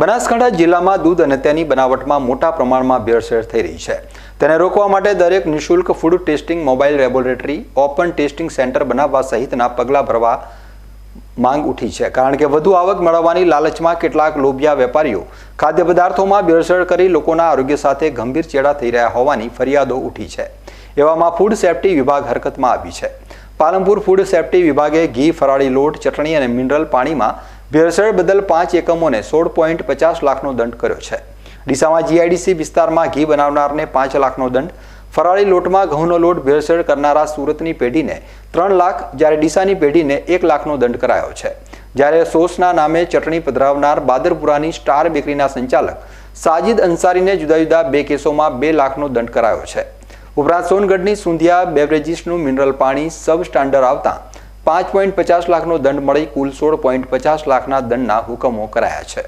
બનાસકાંઠા જિલ્લામાં દૂધ અને તેની બનાવટમાં મોટા પ્રમાણમાં ભેળસેળ થઈ રહી છે. તેને રોકવા માટે દરેક નિઃશુલ્ક food testing mobile laboratory open testing centre બનાવવા સહિતના પગલાં ભરવા માંગ ઉઠી છે. કારણ કે વધુ આવક મેળવવાની લાલચમાં કેટલાક લોભિયા વેપારીઓ ખાદ્ય પદાર્થોમાં ભેળસેળ કરી લોકોના આરોગ્ય સાથે ગંભીર ચેડા થઈ રહ્યા હોવાની ફરિયાદો ઉઠી છે. એવામાં ફૂડ સેફ્ટી વિભાગ હરકતમાં આવી છે. પાલનપુર ફૂડ સેફ્ટી વિભાગે ઘી, ફરાળી લોટ, ચટણી અને મિનરલ પાણીમાં ભેળસેળ બદલ પાંચ એકમોને સોળ પોઈન્ટ પચાસ લાખનો દંડ કર્યો છે. ડીસામાં જીઆઈડીસી વિસ્તારમાં ઘી બનાવનારને પાંચ લાખનો દંડ. ફરાળી લોટમાં ઘઉંનો લોટ ભેળસેળ કરનારા સુરતની પેઢીને ત્રણ લાખ, જ્યારે ડીસાની પેઢીને એક લાખનો દંડ કરાયો છે. જ્યારે સોસના નામે ચટણી પધરાવનાર બાદરપુરાની સ્ટાર બેકરીના સંચાલક સાજિદ અંસારીને જુદા જુદા બે કેસોમાં બે લાખનો દંડ કરાયો છે. ઉપરાંત સોનગઢની સુંધિયા બેવરેજીસનું મિનરલ પાણી સબ સ્ટાન્ડર્ડ આવતા પાંચ પોઈન્ટ પચાસ લાખનો દંડ મળી કુલ સોળ પોઈન્ટ પચાસ લાખના દંડના હુકમો કરાયા છે.